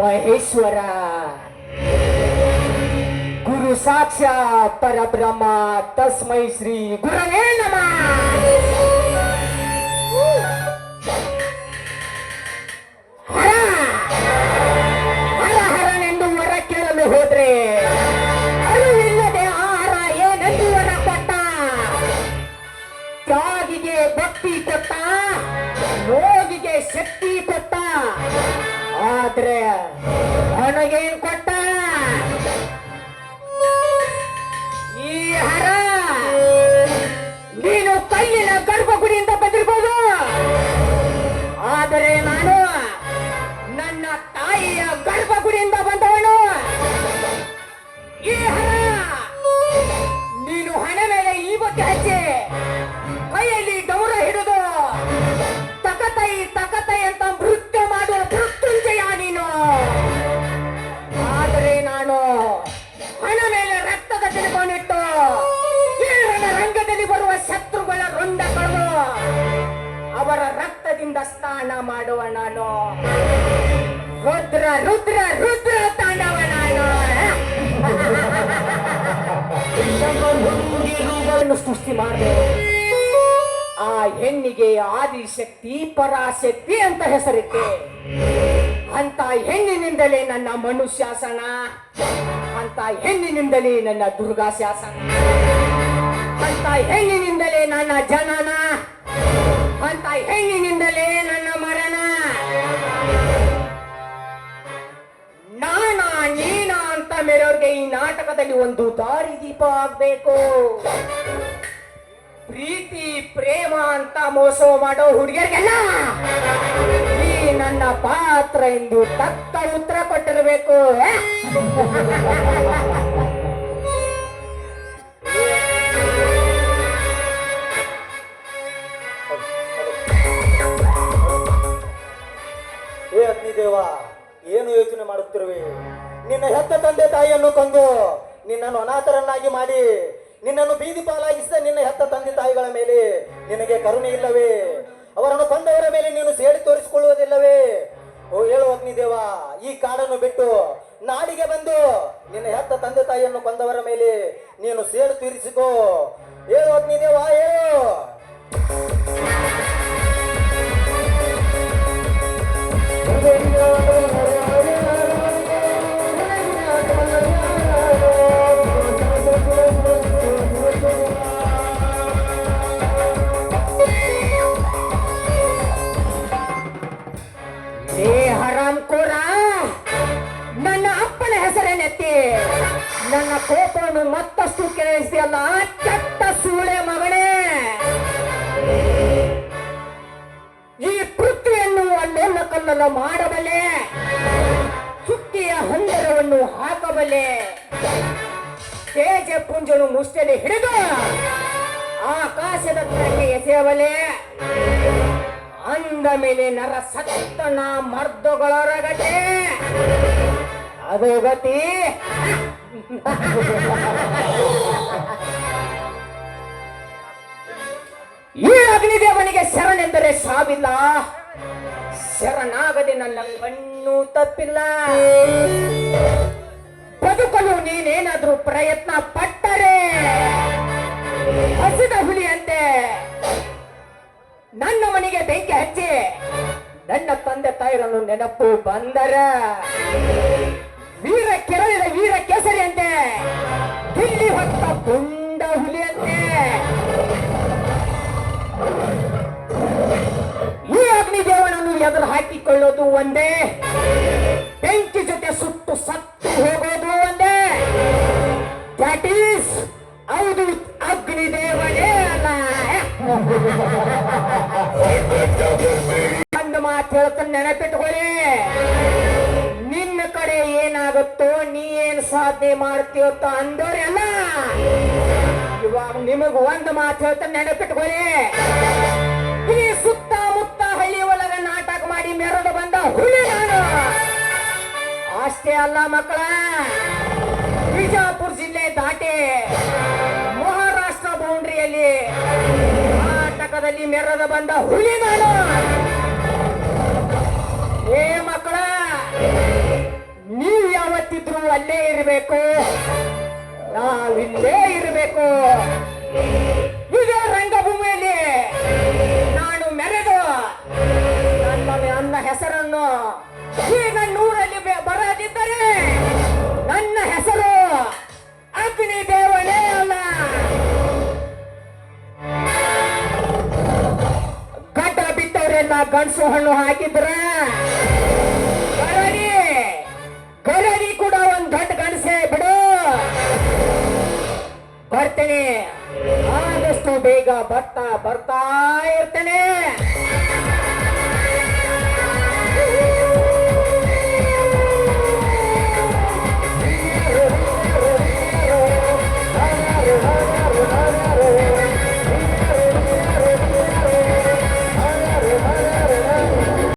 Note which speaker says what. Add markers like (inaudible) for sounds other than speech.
Speaker 1: महेश्वरा गुरु साक्षा परब्रह्मा तस्मै श्री गुरवे नमः ಮಾಡುವ ನಾನು. ರುದ್ರ ರುದ್ರ ರುದ್ರ ತಾಂಡವ ನಾನು. (laughs) ಸೃಷ್ಟಿ ಮಾಡಿದೆ. ಆ ಹೆಣ್ಣಿಗೆ ಆದಿಶಕ್ತಿ, ಪರಾಶಕ್ತಿ ಅಂತ ಹೆಸರಿತ್ತೆ ಅಂತ ಹೆಣ್ಣಿನಿಂದಲೇ ನನ್ನ ಮನುಷ್ಯಾಸನ. ಅಂತ ಹೆಣ್ಣಿನಿಂದಲೇ ನನ್ನ ದುರ್ಗಾಶಾಸನ. ಅಂತ ಹೆಣ್ಣಿನಿಂದಲೇ ನನ್ನ ಜನನ. ಅಂತ ಹೆಣ್ಣಿನಿಂದಲೇ ಮೇರೆಯವ್ರಿಗೆ ಈ ನಾಟಕದಲ್ಲಿ ಒಂದು ದಾರಿ ದೀಪ ಆಗ್ಬೇಕು ಪ್ರೀತಿ, ಪ್ರೇಮ ಅಂತ ಮೋಸ ಮಾಡೋ ಹುಡುಗಿಯರಿಗೆಲ್ಲ ಈ ನನ್ನ ಪಾತ್ರ ಎಂದು ತಕ್ಕ ಉತ್ತರ ಕೊಟ್ಟಿರಬೇಕು.
Speaker 2: ಏ ಅಗ್ನಿದೇವ, ಏನು ಯೋಚನೆ ಮಾಡುತ್ತಿರುವೆ? ನಿನ್ನ ಹೆತ್ತ ತಂದೆ ತಾಯಿಯನ್ನು ಕೊಂದು ನಿನ್ನನ್ನು ಅನಾಥರನ್ನಾಗಿ ಮಾಡಿ ನಿನ್ನನ್ನು ಬೀದಿ ಪಾಲಾಗಿಸಿದ ನಿನ್ನ ಹೆತ್ತ ತಂದೆ ತಾಯಿಗಳ ಮೇಲೆ ನಿನಗೆ ಕರುಣೆ ಇಲ್ಲವೇ? ಅವರನ್ನು ಕೊಂದವರ ಮೇಲೆ ನೀನು ಸೇಡಿ ತೋರಿಸಿಕೊಳ್ಳುವುದಿಲ್ಲವೇ? ಓ ಹೇಳು ಅಗ್ನಿದೇವ, ಈ ಕಾಡನ್ನು ಬಿಟ್ಟು ನಾಡಿಗೆ ಬಂದು ನಿನ್ನ ಹೆತ್ತ ತಂದೆ ತಾಯಿಯನ್ನು ಕೊಂದವರ ಮೇಲೆ ನೀನು ಸೇಡು ತೀರಿಸಿಕೋ. ಹೇಳು ಅಗ್ನಿದೇವ, ಹೇಳು.
Speaker 1: ನನ್ನ ಕೋಪವನ್ನು ಮತ್ತಷ್ಟು ಕೇಳಿಸಿಯಲ್ಲ ಕೆಟ್ಟ ಸೂಳೆ ಮಗನೇ! ಈ ಪೃಥ್ವಿಯನ್ನು ಅಲ್ಲೆಲ್ಲ ಕಲ್ಲನ್ನು ಮಾಡಬಲ್ಲೆ! ಚುಕ್ಕಿಯ ಹಂದರವನ್ನು ಹಾಕಬಲ್ಲೆ! ತೇಜ ಪುಂಜನು ಮುಷ್ಟಲಿ ಹಿಡಿದು ಆಕಾಶದ ಕಡೆಗೆ ಎಸೆಯಬಲೆ ಅಂದ ಮೇಲೆ ನರ ಸತ್ತನ ಮರ್ದಗಳೊರಗತೆ ಅದು ಗತಿ. ಈ ಅಗ್ನಿದೇವನಿಗೆ ಶರಣೆಂದರೆ ಸಾವಿಲ್ಲ. ಶರಣಾಗದೆ ನನ್ನ ಕಣ್ಣು ತಪ್ಪಿಲ್ಲ. ಬದುಕಲು ನೀನೇನಾದ್ರೂ ಪ್ರಯತ್ನ ಪಟ್ಟರೆ. ಹಸಿದ ಹುಲಿಯಂತೆ ನನ್ನ ಮನೆಗೆ ಬೆಂಕಿ ಹಚ್ಚಿ ನನ್ನ ತಂದೆ ತಾಯಿರನ್ನು ನೆನಪು ಬಂದರ. ವೀರ ಕೆರಳಿದ ವೀರ ಕೇಸರಿಯಂತೆ. ದಿಲ್ಲಿ ಹೊತ್ತ ಪುಂಡ ಹುಲಿಯಂತೆ. ಈ ಅಗ್ನಿದೇವನನ್ನು ಎದುರು ಹಾಕಿಕೊಳ್ಳೋದು ಒಂದೇ. ಬೆಂಕಿ ಜೊತೆ ಸುಟ್ಟು ಸತ್ತು ಹೋಗೋದು ಒಂದೇ. ದಟ್ ಈಸ್ ಹೌದು ಅಗ್ನಿದೇವನೇ ಅಲ್ಲ. (laughs) ಒಂದು ಮಾತು ಹೇಳ್ತಾನೆ ನೆನಪಿಟ್ಕೊಳ್ಳಿ. ಸಾಧನೆ ಮಾಡ್ತೀವ ಅಂದವರೆಲ್ಲ ಇವಾಗ ನಿಮಗ ಒಂದು ಮಾತು ಹೇಳ್ತ ನೆನಪಿಟ್ಕೊಳ್ಳಿ. ಈ ಸುತ್ತಮುತ್ತ ಹಳ್ಳಿ ಒಳಗ ನಾಟಕ ಮಾಡಿ ಮೆರಡು ಬಂದ ಹುಲಿ ನಾನು. ಅಷ್ಟೇ ಅಲ್ಲ ಮಕ್ಕಳ, ಬಿಜಾಪುರ ಜಿಲ್ಲೆ ದಾಟಿ ಮಹಾರಾಷ್ಟ್ರ ಬೌಂಡ್ರಿಯಲ್ಲಿ ನಾಟಕದಲ್ಲಿ ಮೆರದ ಬಂದ ಹುಲಿ ನಾನು. ಇರಬೇಕು. ನಾವಿಲ್ಲೇ ಇರಬೇಕು. ವಿಜಯ ರಂಗಭೂಮಿಯಲ್ಲಿ ನಾನು ಮೆರೆದು ನನ್ನ ನನ್ನ ಹೆಸರನ್ನು ಈಗ ನೂರಲ್ಲಿ ಬರದಿದ್ದರೆ ನನ್ನ ಹೆಸರು ಅಗ್ನಿ ದೇವನೇ ಅಲ್ಲ. ಗಡ್ಡ ಬಿಟ್ಟವರೆಲ್ಲ ಗಂಡಸು ಹಣ್ಣು ಹಾಕಿದ್ರ ಬರ್ತೇನೆ ಆದಷ್ಟು ಬೇಗ ಬರ್ತಾ ಬರ್ತಾ ಇರ್ತೇನೆ.